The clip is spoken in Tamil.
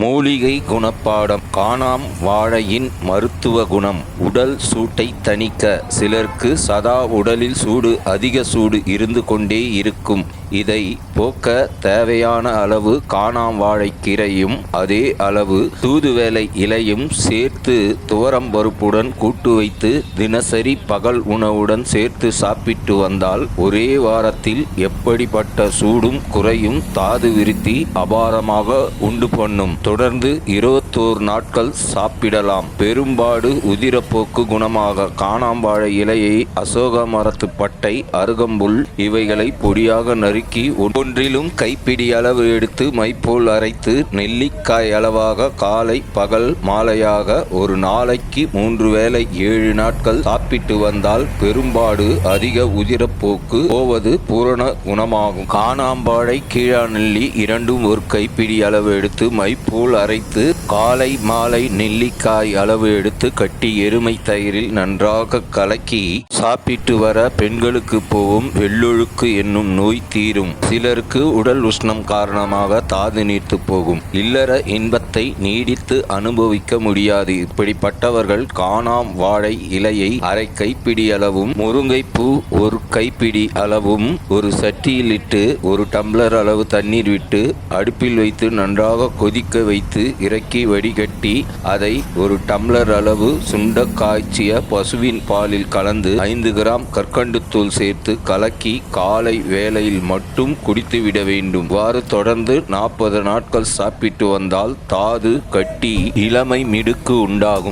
மூலிகை குணப்பாடம் காணாம் வாழையின் மருத்துவ குணம். உடல் சூட்டை தணிக்க சிலருக்கு சதா உடலில் சூடு அதிக சூடு இருந்து கொண்டே இருக்கும். இதை போக்க தேவையான அளவு காணாம் வாழைக்கீரையும் அதே அளவு தூதுவேலை இலையும் சேர்த்து துவரம் பருப்புடன் கூட்டு வைத்து தினசரி பகல் உணவுடன் சேர்த்து சாப்பிட்டு வந்தால் ஒரே வாரத்தில் எப்படிப்பட்ட சூடும் குறையும் தாது விருத்தி அபாரமாக உண்டு பண்ணும். தொடர்ந்து இருபத்தோரு நாட்கள் சாப்பிடலாம். பெரும்பாடு உதிரப்போக்கு குணமாக காணாம்பாழை இலையை அசோக மரத்து பட்டை அருகம்புல் இவைகளை பொடியாக நறுக்கி ஒன்றிலும் கைப்பிடி அளவு எடுத்து மைப்போல் அரைத்து நெல்லிக்காய் அளவாக காலை பகல் மாலையாக ஒரு நாளைக்கு மூன்று வேளை ஏழு நாட்கள் சாப்பிட்டு வந்தால் பெரும்பாடு அதிக உதிரப்போக்கு போவது பூரண குணமாகும். காணாம்பாழை கீழா நெல்லி இரண்டும் ஒரு கைப்பிடி அளவு எடுத்து மைப்போல் அரைத்து காலை மாலை நெல்லிக்காய் அளவு எடுத்து கட்டி எருமை தயிரில் நன்றாக கலக்கி சாப்பிட்டு வர பெண்களுக்கு போகும் வெள்ளொழுக்கு என்னும் நோய் தீரும். சிலருக்கு உடல் உஷ்ணம் காரணமாக தாது நீர்த்து போகும். இல்லற இன்பத்தை நீடித்து அனுபவிக்க முடியாது. இப்படிப்பட்டவர்கள் காணாம் வாழை இலையை அரை கைப்பிடி அளவும் முருங்கைப்பூ ஒரு கைப்பிடி அளவும் ஒரு சட்டியில் இட்டு ஒரு டம்ளர் அளவு தண்ணீர் விட்டு அடுப்பில் வைத்து நன்றாக கொதிக்க வைத்து இறக்கி வடிகட்டி அதை ஒரு டம்ளர் அளவு சுண்ட காய்ச்சிய பசுவின் பாலில் கலந்து ஐந்து கிராம் கற்கண்டுத்தூள் சேர்த்து கலக்கி காலை வேளையில் மட்டும் குடித்துவிட வேண்டும். இவ்வாறு தொடர்ந்து நாற்பது நாட்கள் சாப்பிட்டு வந்தால் தாது கட்டி இளமை மிடுக்கு உண்டாகும்.